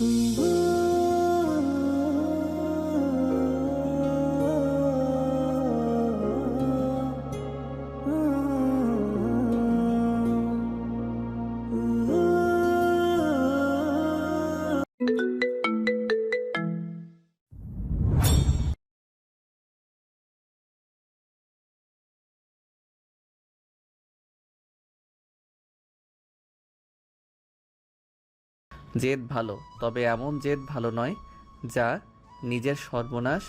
Mm-hmm. জেদ ভালো, তবে এমন জেদ ভালো নয় যা নিজের সর্বনাশ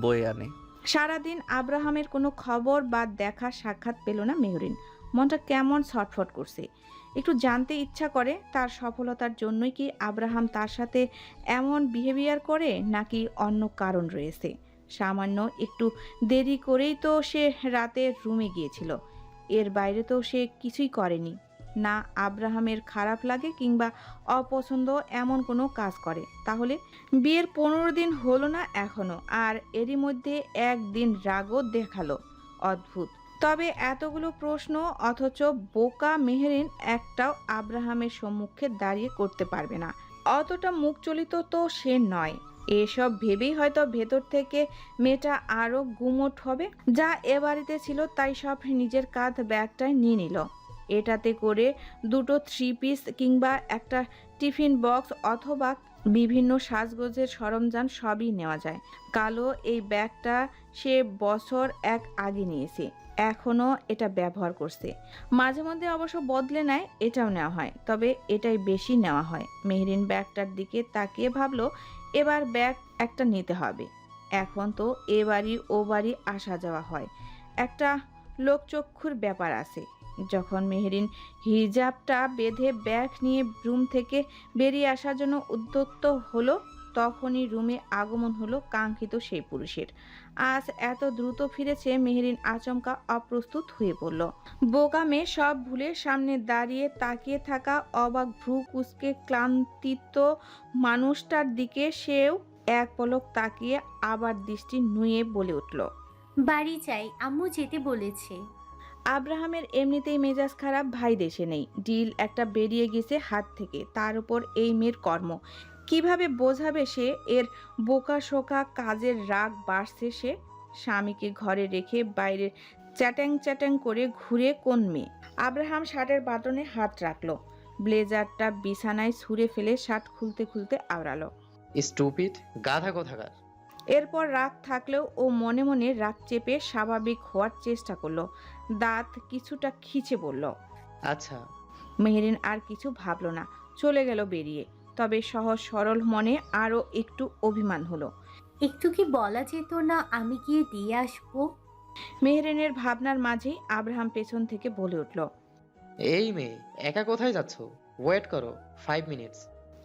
বয়ে আনে। সারাদিন আব্রাহামের কোনো খবর বা দেখা সাক্ষাৎ পেল না মেহরিন। মনটা কেমন ছটফট করছে। একটু জানতে ইচ্ছা করে তার সফলতার জন্যই কি আব্রাহাম তার সাথে এমন বিহেভিয়ার করে, নাকি অন্য কারণ রয়েছে? সামান্য একটু দেরি করেই তো সে রাতে রুমে গিয়েছিল। এর বাইরে তো সে কিছুই করেনি। না আব্রাহামের খারাপ লাগে কিংবা অপছন্দ এমন কোনো কাজ করে। তাহলে বিয়ের পনেরো দিন হলো না এখনও, আর এরই মধ্যে একদিন রাগও দেখাল। অদ্ভুত। তবে এতগুলো প্রশ্ন অথচ বোকা মেহেরিন একটাও আব্রাহামের সম্মুখে দাঁড়িয়ে করতে পারবে না। অতটা মুখ চলিত তো সে নয়। এসব ভেবেই হয়তো ভেতর থেকে মেয়েটা আরও গুমোট হবে, যা এ বাড়িতে ছিল তাই সব নিজের কাঁধ ব্যাগটায় নিয়ে নিল। এটাতে করে দুটো থ্রি পিস কিংবা একটা টিফিন বক্স অথবা বিভিন্ন সাজগোজের সরঞ্জাম সবই নেওয়া যায়। কালো এই ব্যাগটা সে বছর এক আগে নিয়েছে এখনও এটা ব্যবহার করছে। মাঝে মধ্যে অবশ্য বদলে নেয়, এটাও নেওয়া হয়, তবে এটাই বেশি নেওয়া হয়। মেহরিন ব্যাগটার দিকে তাকিয়ে ভাবলো, এবার ব্যাগ একটা নিতে হবে। এখন তো এ বাড়ি ও বাড়ি আসা যাওয়া হয়। একটা লোকচক্ষুর ব্যাপার আছে। যখন মেহরিন হিজাবটা বেঁধে ব্যাগ নিয়ে রুম থেকে বেরিয়ে আসার জন্য উদ্যত হলো, তখনই রুমে আগমন হলো কাঙ্ক্ষিত সেই পুরুষের। আজ এত দ্রুত ফিরেছে মেহরিন আচমকা অপ্রস্তুত হয়ে পড়ল। বোকামে সব ভুলে সামনে দাঁড়িয়ে তাকিয়ে থাকা অবাক ভ্রু কুচকে ক্লান্তিত মানুষটার দিকে সেও এক পলক তাকিয়ে আবার দৃষ্টি নুয়ে বলে উঠল, বাড়ি চাই আম্মু যেতে বলেছে। আব্রাহামের এমনিতেই মেজাজ খারাপ, ভাই দেশে নেই। ডিল একটা বেরিয়ে গেছে হাত থেকে, তার উপর এই মেয়ের কর্ম। কীভাবে বোঝাবে সে? এর বোকা শোকা কাজের রাগ বাড়ছে সে? স্বামীকে ঘরে রেখে বাইরে চ্যাট্যাং চ্যাট্যাং করে ঘুরে কোন মেয়ে? আব্রাহাম শার্টের বাটনে হাত রাখল। ব্লেজারটা বিছানায় ছুঁড়ে ফেলে শার্ট খুলতে খুলতে আওড়ালো। স্টুপিড গাধা কোথাকার? এরপর রাগ থাকলেও ও মনে মনে রাগ চেপে স্বাভাবিক হওয়ার চেষ্টা করল। দাঁত কিছুটা খিচে বলল আচ্ছা। মেহেরিন আর কিছু ভাবলো না চলে গেল বেরিয়ে। তবে সহজ সরল মনে আরও একটু অভিমান হলো। একটু কি বলা যেত না আমি গিয়ে দিয়ে আসব? মেহেরিনের ভাবনার মাঝেই আব্রাহাম পেছন থেকে বলে উঠল এই মেয়ে একা কোথায় যাচ্ছ? ওয়েট করো ফাইভ মিনিটস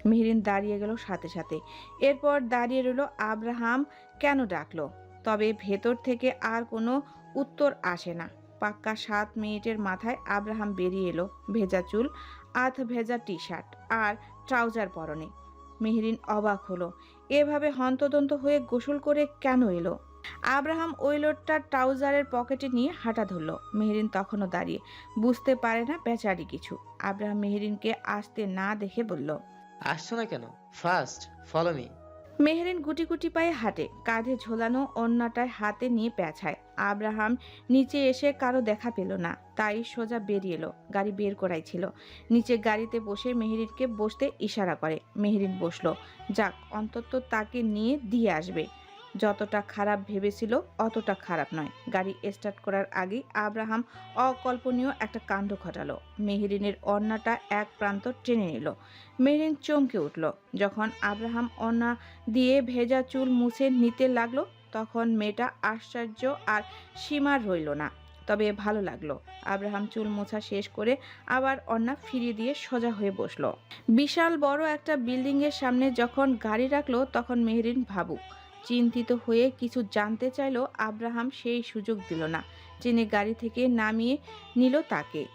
মেহেরিন দাঁড়িয়ে গেল সাথে সাথে। এরপর দাঁড়িয়ে রইল আব্রাহাম, কেন ডাকলো? তবে ভেতর থেকে আর কোনো উত্তর আসে না। পাক্কা সাত মিনিটের মাথায় আব্রাহাম বেরিয়ে এলো ভেজা চুল, আধ ভেজা টি শার্ট আর ট্রাউজার পরনে। মেহরিন অবাক হলো, এভাবে হন্তদন্ত হয়ে গোসল করে কেন এলো? আব্রাহাম ওই লোটটা ট্রাউজারের পকেটে নিয়ে হাঁটা ধরলো। মেহরিন তখনও দাঁড়িয়ে, বুঝতে পারে না বেচারি কিছু। আব্রাহাম মেহরিনকে আসতে না দেখে বলল আসছো না কেন? ফার্স্ট ফলো মি মেহরিন গুটি গুটি পায়ে হাঁটে, কাঁধে ঝোলানো অন্যটায় হাতে নিয়ে পেঁচায়। আব্রাহাম নিচে এসে কারও দেখা পেল না, তাই সোজা বেরিয়ে এলো, গাড়ি বের করাই ছিল। নিচে গাড়িতে বসে মেহরিনকে বসতে ইশারা করে। মেহরিন বসল, যাক, অন্তত তাকে নিয়ে দিয়ে আসবে। যতটা খারাপ ভেবেছিল অতটা খারাপ নয়। গাড়ি স্টার্ট করার আগেই আব্রাহাম অকল্পনীয় একটা কাণ্ড ঘটালো। মেহরিনের অন্যটা এক প্রান্ত টেনে নিল। মেহরিন চমকে উঠল। যখন আব্রাহাম অন্না দিয়ে ভেজা চুল মুছে নিতে লাগল, তখন মেয়েটা আশ্চর্য আর সীমার রইল না। তবে ভালো লাগল। আব্রাহাম চুল মোছা শেষ করে আবার অন্না ফিরিয়ে দিয়ে সোজা হয়ে বসল। বিশাল বড় একটা বিল্ডিং এর সামনে যখন গাড়ি রাখল, তখন মেহরিন ভাবুক চিন্তিত হয়ে কিছু জানতে চাইলেও আব্রাহাম সেই সুযোগ দিল না। যিনি গাড়ি থেকে নামিয়ে নিল তাকে।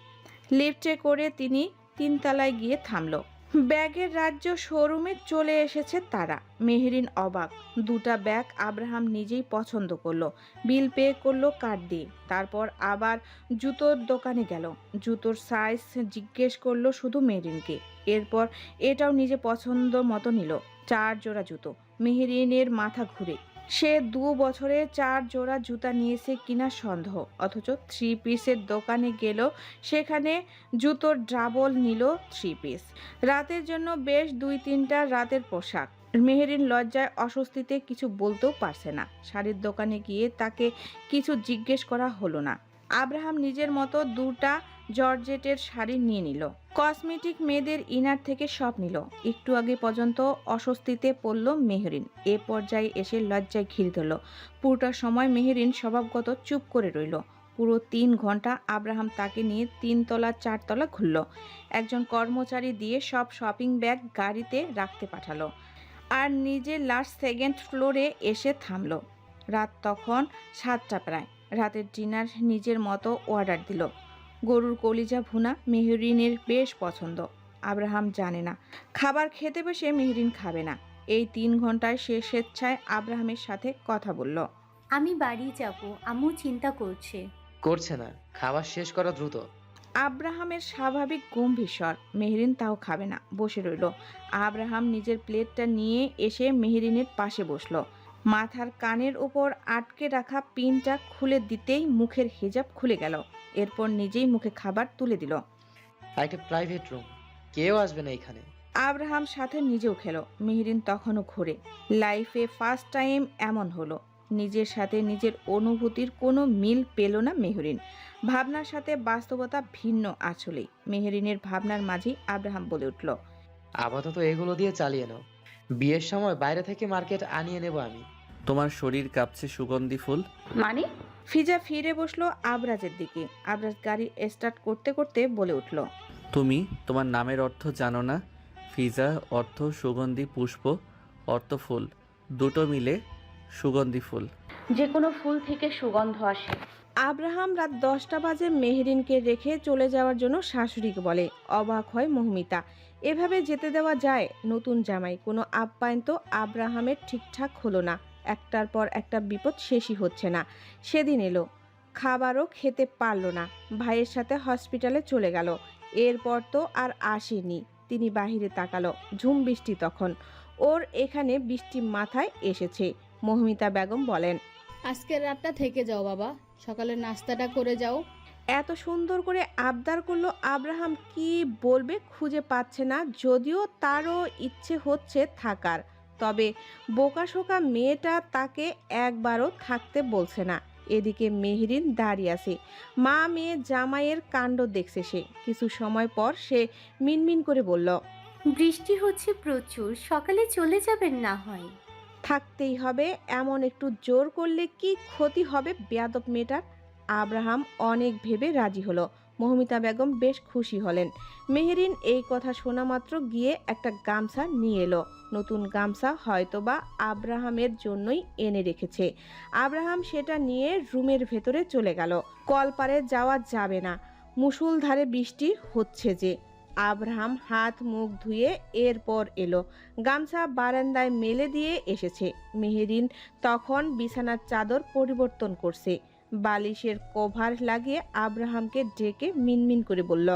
লিফটে করে তিনি তিনতলায় গিয়ে থামলো। ব্যাগের রাজ্য শোরুমে চলে এসেছে তারা। মেহেরিন অবাক। দুটা ব্যাগ আব্রাহাম নিজেই পছন্দ করল। বিল পে করল কার্ড দিয়ে। তারপর আবার জুতোর দোকানে গেল। জুতোর সাইজ জিজ্ঞেস করল শুধু মেহেরিনকে। এরপর এটাও নিজে পছন্দ মতো নিল। চার জোড়া জুতো। মেহেরিনের মাথা ঘুরে। সে দু বছরে চার জোড়া জুতা নিয়েছে কিনা সন্দেহ। অথচ থ্রি পিসের দোকানে গেল, সেখানে জুতোর ড্রাবল নিল থ্রি পিস রাতের জন্য বেশ দুই তিনটা রাতের পোশাক। মেহেরিন লজ্জায় অস্বস্তিতে কিছু বলতেও পারছে না। শাড়ির দোকানে গিয়ে তাকে কিছু জিজ্ঞেস করা হলো না। আব্রাহাম নিজের মতো দুটা জর্জেটের শাড়ি নিয়ে নিল। কসমেটিক মেয়েদের ইনার থেকে সব নিল। একটু আগে পর্যন্ত অস্বস্তিতে পড়ল মেহরিন। এ পর্যায়ে এসে লজ্জায় ঘিরে ধরল। পুরোটা সময় মেহরিন স্বভাবগত চুপ করে রইল। পুরো তিন ঘণ্টা আব্রাহাম তাকে নিয়ে তিনতলা, চারতলা ঘুরল। একজন কর্মচারী দিয়ে সব শপিং ব্যাগ গাড়িতে রাখতে পাঠালো। আর নিজে লাস্ট সেকেন্ড ফ্লোরে এসে থামলো। রাত তখন সাতটা প্রায়। রাতের ডিনার নিজের মতো অর্ডার দিল। গরুর কলিজা ভুনা মেহরিনের বেশ পছন্দ। আব্রাহাম জানে না। খাবার খেতে বসে মেহরিন খাবে না। এই তিন ঘন্টায় সে স্বেচ্ছায় আব্রাহামের সাথে কথা বলল। আমি বাড়ি যাব। আম্মু চিন্তা করছে। করছে না। খাবার শেষ করা দ্রুত। আব্রাহামের স্বাভাবিক গম্ভীর স্বর মেহরিন তাও খাবে না। বসে রইল। আব্রাহাম নিজের প্লেটটা নিয়ে এসে মেহরিনের পাশে বসল। মাথার কানের ওপর আটকে রাখা পিনটা খুলে দিতেই মুখের হিজাব খুলে গেল। এরপর নিজেই মুখে খাবার তুলে দিল। একটা প্রাইভেট রুম কেউ আসবে না এখানে। আব্রাহাম সাথে নিজেও খেলো। মেহরিন তখনও ঘোরে। লাইফে ফার্স্ট টাইম এমন হলো। নিজের সাথে নিজের অনুভূতির কোনো মিল পেল না মেহরিন। ভাবনার সাথে বাস্তবতা ভিন্ন আসলেই মেহরিনের ভাবনার মাঝেই আব্রাহাম বলে উঠল আপাতত এগুলো দিয়ে চালিয়ে নাও। বিয়ের সময় বাইরে থেকে মার্কেট আনিয়ে নেব আমি। তোমার শরীর কাঁপছে সুগন্ধি ফুল। মানে? ফিজা ফিরে বসল আবরাজের দিকে। আবরাজ গাড়ি স্টার্ট করতে করতে বলে উঠল তুমি তোমার নামের অর্থ জানো না? ফিজা অর্থ সুগন্ধি পুষ্প অর্থ ফুল। দুটো মিলে সুগন্ধি ফুল। যে কোনো ফুল থেকে সুগন্ধ আসে। আব্রাহাম রাত দশটা বাজে মেহরিনকে রেখে চলে যাওয়ার জন্য শাশুড়িকে বলে অবাক হয় মহমিতা এভাবে যেতে দেওয়া যায় নতুন জামাই। কোনো আপ্যায়ন তো আব্রাহামের ঠিকঠাক হলো না। একটার পর একটা বিপদ শেষই হচ্ছে না। সেদিন এলো। খাবারও খেতে পারল না। ভাইয়ের সাথে হসপিটালে চলে গেল। এরপর তো আর আসেনি। তিনি বাহিরে তাকালো ঝুম বৃষ্টি তখন। ওর এখানে বৃষ্টি মাথায় এসেছে। মহমিতা বেগম বলেন আজকের রাতটা থেকে যাও বাবা। সকালে নাস্তাটা করে যাও। এত সুন্দর করে আবদার করল আব্রাহাম কি বলবে খুঁজে পাচ্ছে না। যদিও তারও ইচ্ছে হচ্ছে থাকার। তবে বোকাশোকা মেয়েটা তাকে একবারও থাকতে বলছে না। এদিকে মেহরিন দাঁড়িয়ে আছে। মা মেয়ে জামাইয়ের কাণ্ড দেখছে সে। কিছু সময় পর সে মিনমিন করে বলল বৃষ্টি হচ্ছে প্রচুর সকালে চলে যাবেন না হয়। থাকতেই হবে এমন একটু জোর করলে কি ক্ষতি হবে? বেয়াদব মেয়েটার। আব্রাহাম অনেক ভেবে রাজি হলো। মহমিতা বেগম বেশ খুশি হলেন। মেহেরিন এই কথা শোনা মাত্র গিয়ে একটা গামছা নিয়ে এলো। নতুন গামছা হয়তোবা আব্রাহামের জন্যই এনে রেখেছে। আব্রাহাম সেটা নিয়ে রুমের ভেতরে চলে গেল। কলপারে যাওয়া যাবে না। মুষলধারে বৃষ্টি হচ্ছে যে। আব্রাহাম হাত মুখ ধুয়ে এরপর এলো। গামছা বারান্দায় মেলে দিয়ে এসেছে। মেহেরিন তখন বিছানার চাদর পরিবর্তন করছে। বালিশের কভার লাগিয়ে আব্রাহামকে ডেকে মিনমিন করে বলল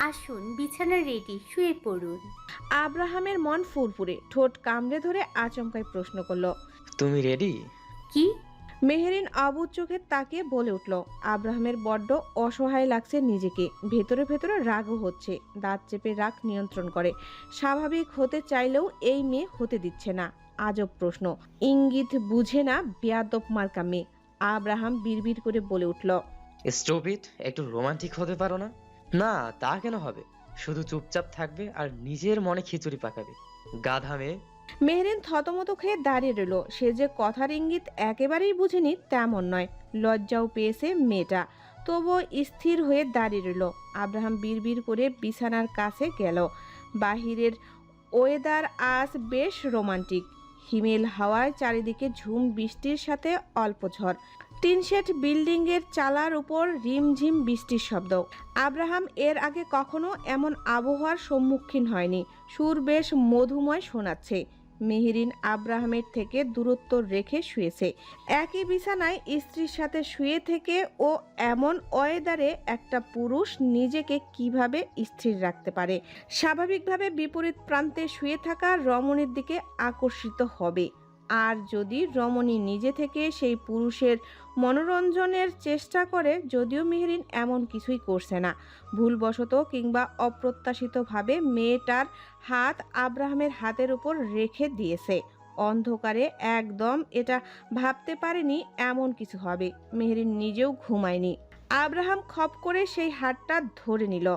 আসুন বিছানা রেডি শুয়ে পড়ুন। আব্রাহামের মন ফুরফুরে ঠোঁট কামড়ে ধরে আচমকায় প্রশ্ন করল তুমি রেডি? কি? মেহেরিন অবুজ চোখে তাকে বলে উঠল আব্রাহামের বড্ড অসহায় লাগছে নিজেকে ভেতরে ভেতরে রাগও হচ্ছে দাঁত চেপে রাগ নিয়ন্ত্রণ করে স্বাভাবিক হতে চাইলেও এই মেয়ে হতে দিচ্ছে না আজব প্রশ্ন ইঙ্গিত বুঝে না বেয়াদব মার্কা মেয়ে। আব্রাহাম বিড়বিড় করে বলে উঠল স্টপিট একটু রোমান্টিক হতে পারো না? না তা কেন হবে? শুধু চুপচাপ থাকবে আর নিজের মনে খিচুড়ি পাকাবে। গাধা মেয়ে? মেহরিন থতমত খেয়ে দাঁড়িয়ে রইল। সে যে কথার ইঙ্গিত একেবারেই বুঝেনি তেমন নয়। লজ্জাও পেয়েছে মেয়েটা। তবুও স্থির হয়ে দাঁড়িয়ে রইল। আব্রাহাম বিড়বিড় করে বিছানার কাছে গেল। বাহিরের ওয়েদার আজ বেশ রোমান্টিক। হিমেল হাওয়ায় চারিদিকে ঝুম, বৃষ্টির সাথে অল্প ঝড়। টিনশেড বিল্ডিংয়ের চালার উপর রিমঝিম বৃষ্টির শব্দ। আব্রাহাম এর আগে কখনো এমন আবহাওয়ার সম্মুখীন হয়নি। সুর বেশ মধুময় শোনাচ্ছে। মেহেরিন আব্রাহামের থেকে দূরত্ব রেখে শুয়েছে। একই বিছানায় স্ত্রীর সাথে শুয়ে থেকে ও এমন ওয়েদারে একটা পুরুষ নিজেকে কীভাবে স্থির রাখতে পারে? স্বাভাবিকভাবে বিপরীত প্রান্তে শুয়ে থাকা রমণীর দিকে আকর্ষিত হবে। আর যদি রমণী নিজে থেকে সেই পুরুষের মনোরঞ্জনের চেষ্টা করে, যদিও মেহরিন এমন কিছুই করছে না। ভুলবশত কিংবা অপ্রত্যাশিতভাবে মেয়েটার হাত আব্রাহামের হাতের উপর রেখে দিয়েছে। অন্ধকারে একদম এটা ভাবতে পারেনি এমন কিছু হবে। মেহরিন নিজেও ঘুমায়নি। আব্রাহাম খপ করে সেই হাতটা ধরে নিল।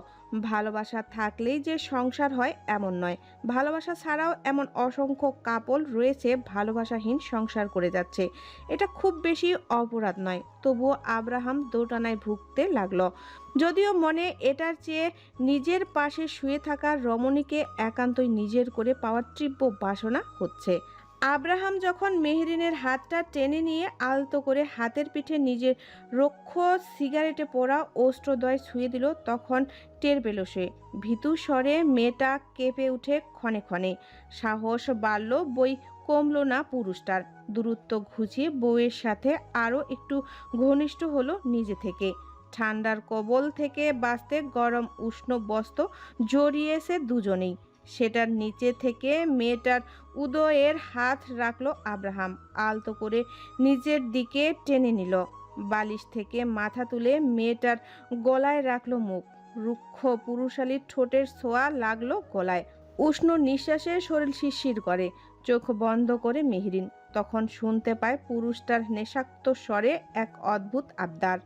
ভালোবাসা থাকলেই যে সংসার হয় এমন নয়। ভালোবাসা ছাড়াও এমন অসংখ্য কাপল রয়েছে, ভালোবাসাহীন সংসার করে যাচ্ছে। এটা খুব বেশি অপরাধ নয়। তবুও আব্রাহাম দোটানায় ভুগতে লাগল। যদিও মনে এটার চেয়ে নিজের পাশে শুয়ে থাকা রমণীকে একান্তই নিজের করে পাওয়ার তীব্র বাসনা হচ্ছে। আব্রাহাম যখন মেহরিনের হাতটা টেনে নিয়ে আলতো করে হাতের পিঠে নিজের রক্ষ সিগারেটে পোড়া অস্ত্রদয় ছুঁয়ে দিল, তখন টের পেল সে। ভীতু স্বরে মেয়েটা কেঁপে উঠে ক্ষণে ক্ষণে। সাহস বাড়ল, বই কমলো না পুরুষটার। দূরত্ব ঘুচিয়ে বউয়ের সাথে আরও একটু ঘনিষ্ঠ হলো নিজে থেকে। ঠান্ডার কবল থেকে বাঁচতে গরম উষ্ণ বস্ত্র জড়িয়েছে দুজনেই। সেটার নিচে থেকে মেয়েটার উদয়ের হাত রাখল আব্রাহাম। আলতো করে নিজের দিকে টেনে নিল। বালিশ থেকে মাথা তুলে মেয়েটার গলায় রাখল মুখ। রুক্ষ পুরুষালীর ঠোঁটের ছোঁয়া লাগল গলায়। উষ্ণ নিঃশ্বাসে শরীর শিরশির করে। চোখ বন্ধ করে মেহরিন। তখন শুনতে পায় পুরুষটার নেশাক্ত স্বরে এক অদ্ভুত আবদার।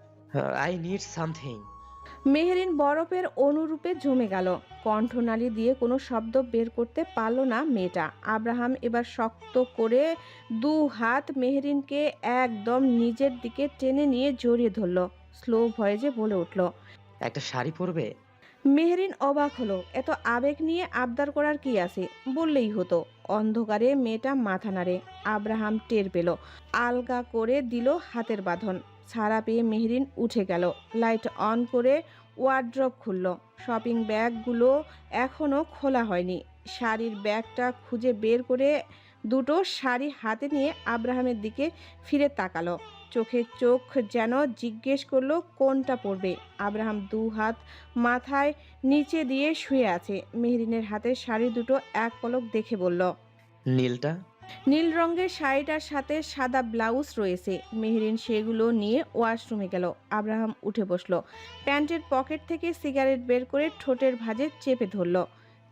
আই নিড সামথিং মেহরিন বরফের অনুরূপে জমে গেল। কণ্ঠনালী দিয়ে কোনো শব্দ বের করতে পারল না মেয়েটা। আব্রাহাম এবার শক্ত করে দু হাত মেহরিনকে একদম নিজের দিকে টেনে নিয়ে জড়িয়ে ধরল। স্লো ভয়েজে বলে উঠল একটা শাড়ি পরবে? মেহরিন অবাক হলো। এত আবেগ নিয়ে আবদার করার কি আছে? বললেই হতো। অন্ধকারে মেয়েটা মাথা নাড়ে। আব্রাহাম টের পেল। আলগা করে দিল হাতের বাঁধন। ছাড়া পেয়ে মেহরিন উঠে গেল। লাইট অন করে ওয়ার্ড্রপ খুলল। শপিং ব্যাগগুলো এখনও খোলা হয়নি। শাড়ির ব্যাগটা খুঁজে বের করে দুটো শাড়ি হাতে নিয়ে আব্রাহামের দিকে ফিরে তাকালো। চোখে চোখ যেন জিজ্ঞেস করল, কোনটা পড়বে আব্রাহাম দু হাত মাথায় নিচে দিয়ে শুয়ে আছে। মেহরিনের হাতে শাড়ি দুটো এক পলক দেখে বলল, নীলটা? নীল রঙের শাড়িটার সাথে সাদা ব্লাউজ রয়েছে। মেহরিন সেগুলো নিয়ে ওয়াশরুমে গেল। আব্রাহাম উঠে বসল। প্যান্টের পকেট থেকে সিগারেট বের করে ঠোঁটের ভাঁজে চেপে ধরল।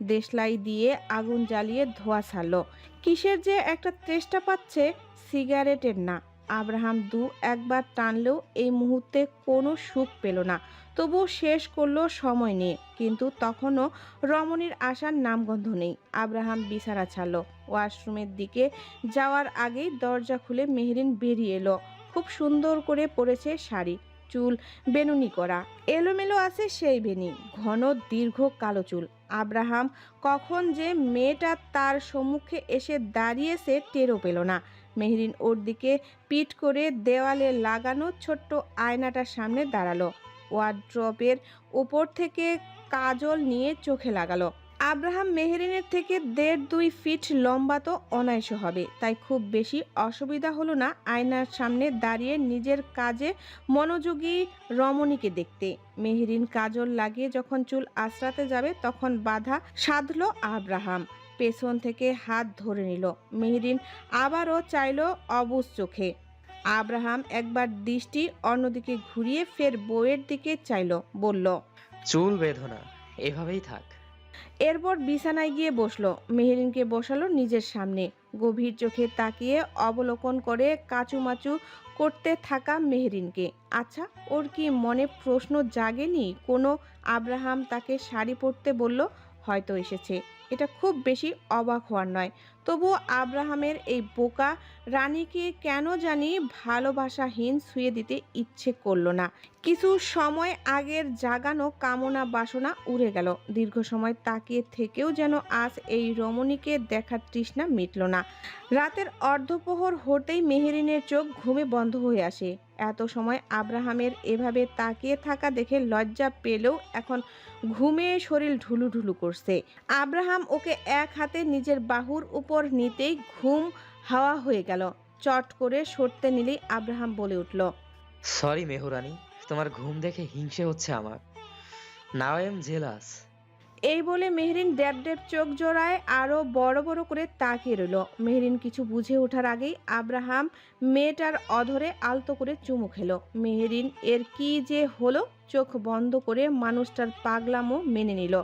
দেশলাই দিয়ে আগুন জ্বালিয়ে ধোয়া ছাড়লো। কিসের যে একটা তেষ্টা পাচ্ছে, সিগারেটের না। আব্রাহাম দু একবার টানলেও এই মুহূর্তে কোনো সুখ পেল না। তবুও শেষ করল সময় নিয়ে, কিন্তু তখনও রমণীর আসার নামগন্ধ নেই। আব্রাহাম বিছানা ছাড়ল। ওয়াশরুমের দিকে যাওয়ার আগেই দরজা খুলে মেহরিন বেরিয়ে এলো। খুব সুন্দর করে পরেছে শাড়ি, চুল, বেনুনি করা। এলোমেলো আছে সেই বেনি, ঘন, দীর্ঘ, কালো চুল। আব্রাহাম কখন যে মেয়েটা তার সম্মুখে এসে দাঁড়িয়েছে টেরও পেল না। মেহরিন ওর দিকে পিট করে দেওয়ালে লাগানো ছোট্ট আয়নাটার সামনে দাঁড়াল। ওয়ার্ড্রপের ওপর থেকে কাজল নিয়ে চোখে লাগালো। আব্রাহাম মেহরিনের থেকে দেড় দুই ফিট লম্বা তো অনায়াস হবে, তাই খুব বেশি অসুবিধা হলো না আয়নার সামনে দাঁড়িয়ে নিজের কাজে মনোযোগী রমণীকে দেখতে। মেহরিন কাজল লাগিয়ে যখন চুল আশ্রাতে যাবে, তখন বাধা সাধলো আব্রাহাম। পেছন থেকে হাত ধরে নিল। মেহরিন আবারও চাইল অবুজ চোখে। আব্রাহাম একবার দৃষ্টি অন্যদিকে ঘুরিয়ে ফের বউয়ের দিকে চাইলো বলল চুল বেঁধো এভাবেই থাক। এরপর বিছানায় গিয়ে বসল। মেহেরিনকে বসালো নিজের সামনে। গভীর চোখে তাকিয়ে অবলোকন করে কাচুমাচু করতে থাকা মেহরিনকে। আচ্ছা ওর কি মনে প্রশ্ন জাগেনি? কোনো আব্রাহাম তাকে শাড়ি পরতে বলল হয়তো এসেছে। এটা খুব বেশি অবাক হওয়ার নয়। তবুও আব্রাহামের এই বোকা রানীকে কেন জানি ভালোবাসাহীন শুয়ে দিতে ইচ্ছে করল না। কিছু সময় আগের জাগানো কামনা বাসনা উড়ে গেল। দীর্ঘ সময় তাকিয়ে থেকেও যেন আজ এই রমণীকে দেখার তৃষ্ণা মিটল না। রাতের অর্ধপ্রহর হতেই মেহেরিনের চোখ ঘুমে বন্ধ হয়ে আসে। এত সময় আব্রাহামের এভাবে তাকিয়ে থাকা দেখে লজ্জা পেলেও এখন ঘুমে শরীর ঢুলু ঢুলু করছে। আব্রাহাম ওকে এক হাতে নিজের বাহুর উপর নিতেই ঘুম হাওয়া হয়ে গেল। চট করে সরতে নিলেই আব্রাহাম বলে উঠল সরি মেহরানি তোমার ঘুম দেখে হিংসে হচ্ছে আমার। নাও এম জেলাস এই বলে মেহরিন ড্যাব ড্যাব চোখ জোড়ায় আরও বড় বড় করে তাকিয়ে রইল। মেহরিন কিছু বুঝে ওঠার আগেই আব্রাহাম মেয়েটার অধরে আলতো করে চুমু খেলো। মেহরিন এর কি যে হলো? চোখ বন্ধ করে মানুষটার পাগলামো মেনে নিল।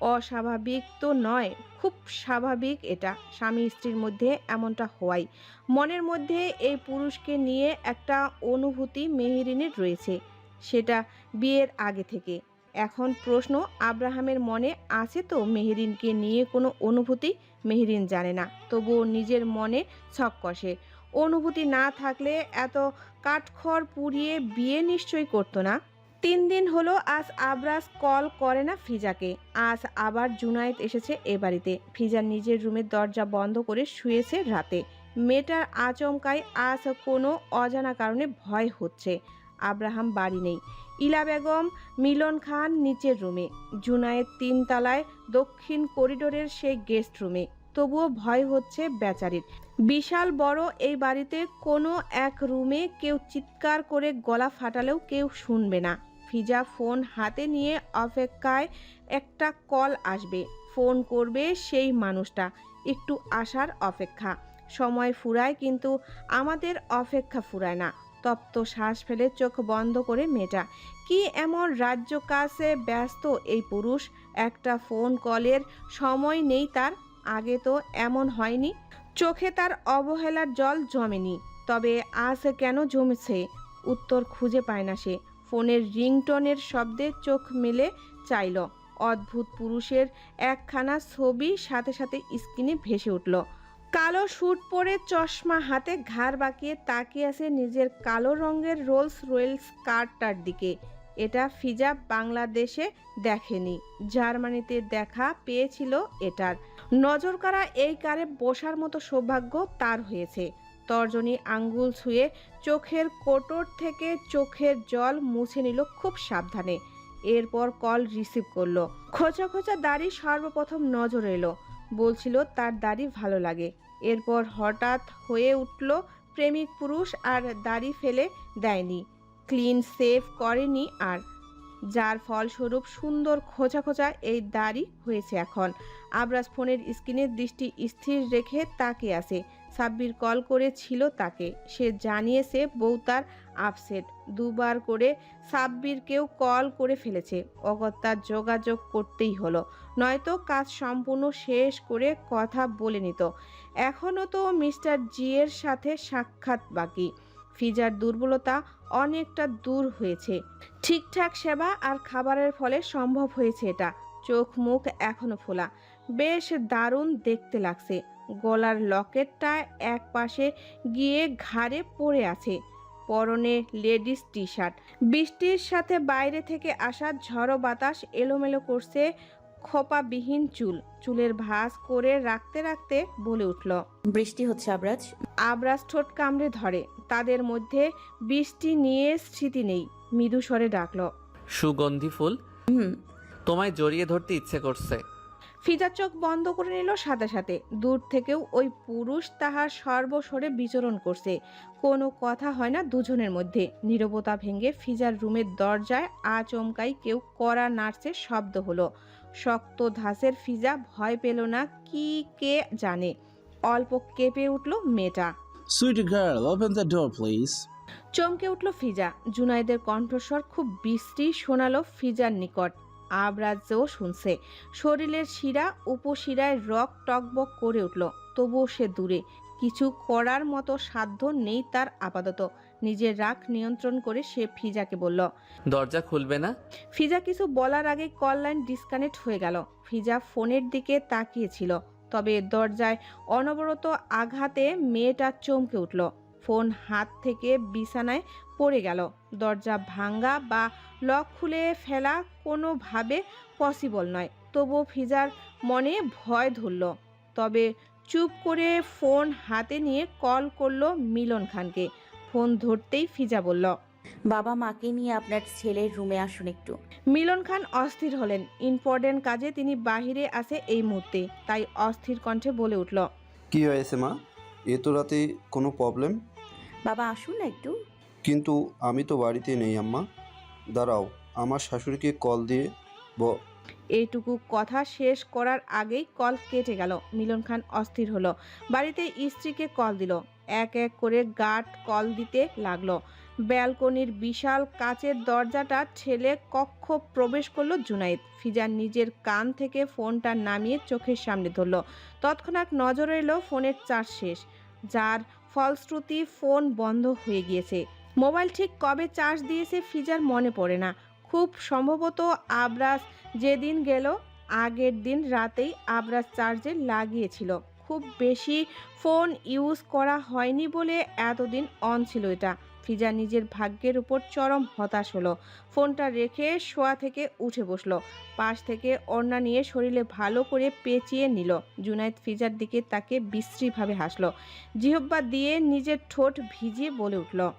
অস্বাভাবিক তো নয়, খুব স্বাভাবিক এটা। স্বামী স্ত্রীর মধ্যে এমনটা হওয়াই। মনের মধ্যে এই পুরুষকে নিয়ে একটা অনুভূতি মেহেরিনের রয়েছে। সেটা বিয়ের আগে থেকে। এখন প্রশ্ন আব্রাহামের মনে আছে তো মেহেরিনকে নিয়ে কোনো অনুভূতি? মেহেরিন জানে না। তবুও নিজের মনে ছক কষে। অনুভূতি না থাকলে এত কাঠখড় পুড়িয়ে বিয়ে নিশ্চয়ই করতো না। তিন দিন হলো আজ আবরাজ কল করে না ফিজাকে। আজ আবার জুনায়েদ এসেছে এ বাড়িতে। ফিজা নিজের রুমের দরজা বন্ধ করে শুয়েছে রাতে। মেয়েটার আচমকায় আজ কোনো অজানা কারণে ভয় হচ্ছে। আব্রাহাম বাড়ি নেই। ইলা বেগম, মিলন খান নিচের রুমে। জুনায়েদ তিনতলায় দক্ষিণ করিডোরের সেই গেস্ট রুমে। তবুও ভয় হচ্ছে বেচারির। বিশাল বড় এই বাড়িতে কোনো এক রুমে কেউ চিৎকার করে গলা ফাটালেও কেউ শুনবে না। ফিজা ফোন হাতে নিয়ে অপেক্ষায় একটা কল আসবে। ফোন করবে সেই মানুষটা। একটু আসার অপেক্ষা। সময় ফুরায় কিন্তু আমাদের অপেক্ষা ফুরায় না। তপ্ত শ্বাস ফেলে চোখ বন্ধ করে মেয়েটা, কি এমন রাজ্য কাছে ব্যস্ত এই পুরুষ? একটা ফোন কলের সময় নেই তার। আগে তো এমন হয়নি। চোখে তার অবহেলার জল জমেনি। তবে আজ কেন জমেছে? উত্তর খুঁজে পায় না সে। ফোনের রিংটনের শব্দে চোখ মেলে চাইল। অদ্ভুত পুরুষের একখানা ছবি সাথে সাথে স্ক্রিনে ভেসে উঠল। কালো স্যুট পরে চশমা হাতে ঘাড় বাঁকিয়ে তাকিয়ে আছে নিজের কালো রঙের রোলস রয়েলস কারটার দিকে। এটা ফিজা বাংলাদেশে দেখেনি। জার্মানিতে দেখা পেয়েছিল এটার। নজর কাড়া এই কারে বসার মতো সৌভাগ্য তার হয়েছে। তর্জনী আঙ্গুল ছুঁয়ে চোখের কোটর থেকে চোখের জল মুছে নিল খুব সাবধানে। এরপর কল রিসিভ করল। খোঁচা খোঁচা দাড়ি সর্বপ্রথম নজর এলো। বলছিল, তার দাড়ি ভালো লাগে। এরপর হঠাৎ হয়ে উঠল প্রেমিক পুরুষ আর দাড়ি ফেলে দেয়নি। ক্লিন সেভ করেনি আর। যার ফলস্বরূপ সুন্দর খোঁচা খোঁচা এই দাড়ি হয়েছে এখন। আবরাজ ফোনের স্ক্রিনে দৃষ্টি স্থির রেখে তাকে আসে সাব্বির কল করেছিল তাকে। সে জানিয়েছে বউ তার আপসেট। দুবার করে সাব্বিরকেও কল করে ফেলেছে। অগত্যা যোগাযোগ করতেই হলো। নয়তো কাজ সম্পূর্ণ শেষ করে কথা বলে নিত। এখনও তো মিস্টার জি এর সাথে সাক্ষাৎ বাকি। ফিজার দুর্বলতা অনেকটা দূর হয়েছে। ঠিকঠাক সেবা আর খাবারের ফলে সম্ভব হয়েছে এটা। চোখ মুখ এখনও ফোলা। বেশ দারুণ দেখতে লাগছে। গলার লকেটটা এক পাশে গিয়ে ঘাড়ে পড়ে আছে। পরনে লেডিস টি শার্ট বৃষ্টির সাথে বাইরে থেকে আসা ঝড়ো বাতাস এলোমেলো করছে খোপাবিহীন চুল। চুলের ভাঁজ করে রাখতে রাখতে বলে উঠল বৃষ্টি হচ্ছে আবরাজ। আবরাজ ঠোঁট কামড়ে ধরে। তাদের মধ্যে বৃষ্টি নিয়ে স্মৃতি নেই। মৃদু স্বরে ডাকল সুগন্ধি ফুল? হুম। তোমায় জড়িয়ে ধরতে ইচ্ছে করছে। ফিজা চোখ বন্ধ করে নিল সাথে সাথে। দূর থেকেও ওই পুরুষ তাহার সর্বস্বরে বিচরণ করছে। কোনো কথা হয় না দুজনের মধ্যে। নীরবতা ভেঙে ফিজার রুমের দরজায় আচমকাই কেউ কড়া নার্সের শব্দ হলো। শক্ত ধাসের ফিজা ভয় পেল না কি কে জানে। অল্প কেঁপে উঠল মেয়েটা। Sweet girl, open the door, please. চমকে উঠল ফিজা। জুনাইদের কণ্ঠস্বর খুব বিশ্রী শোনালো ফিজার নিকট। আবরাজও শুনছে। শরীরের শিরা উপশিরায় রক টকবক করে উঠল তবুও সে দূরে। কিছু করার মতো সাধ্য নেই তার আপাতত। নিজের রাগ নিয়ন্ত্রণ করে সে ফিজাকে বলল দরজা খুলবে না? ফিজা কিছু বলার আগে কল লাইন ডিসকানেক্ট হয়ে গেল। ফিজা ফোনের দিকে তাকিয়েছিল তবে দরজায় অনবরত আঘাতে মেয়েটা চমকে উঠল। ফোন হাত থেকে বিছানায় পড়ে গেল। দরজা ভাঙ্গা বা লক খুলে ফেলা কোনোভাবে পসিবল নয়। তবুও ফিজার মনে ভয় ধরল। তবে চুপ করে ফোন হাতে নিয়ে কল করল মিলন খানকে। ফোন ধরতেই ফিজা বলল বাবা মাকে নিয়ে আপনার ছেলের রুমে আসুন একটু। মিলন খান অস্থির হলেন। ইম্পর্টেন্ট কাজে তিনি বাহিরে আসে এই মুহূর্তে তাই অস্থির কণ্ঠে বলে উঠল কি হয়েছে মা? এত রাতে কোনো প্রবলেম বাবা আসুন না একটু। কিন্তু আমি তো বাড়িতে নেই আম্মা। দাঁড়াও, আমার শাশুড়িকে কল দিয়ে ব। এইটুকু কথা শেষ করার আগেই কল কেটে গেল। মিলন খান অস্থির হলো। বাড়িতে স্ত্রীকে কল দিল। এক এক করে গার্ড কল দিতে লাগল। ব্যালকনির বিশাল কাচের দরজাটা ছেলে কক্ষ প্রবেশ করল জুনাইদ। ফিজার নিজের কান থেকে ফোনটা নামিয়ে চোখের সামনে ধরলো। তৎক্ষণাৎ নজর এলো ফোনের চার্জ শেষ। যার ফলশ্রুতি ফোন বন্ধ হয়ে গিয়েছে। মোবাইল ঠিক কবে চার্জ দিয়েছে ফিজার মনে পড়ে না। খুব সম্ভবত আবরাজ যেদিন গেল, আগের দিন রাতেই আবরাজ চার্জে লাগিয়েছিল। খুব বেশি ফোন ইউজ করা হয়নি বলে এতদিন অন ছিল এটা। ফিজা নিজের ভাগ্যের উপর চরম হতাশ হলো। ফোনটা রেখে শোয়া থেকে উঠে বসল। পাশ থেকে ওড়না নিয়ে শরীরে ভালো করে পেঁচিয়ে নিল। জুনাইদ ফিজার দিকে তাকে বিশ্রীভাবে হাসলো। জিহব্বা দিয়ে নিজের ঠোঁট ভিজিয়ে বলে উঠল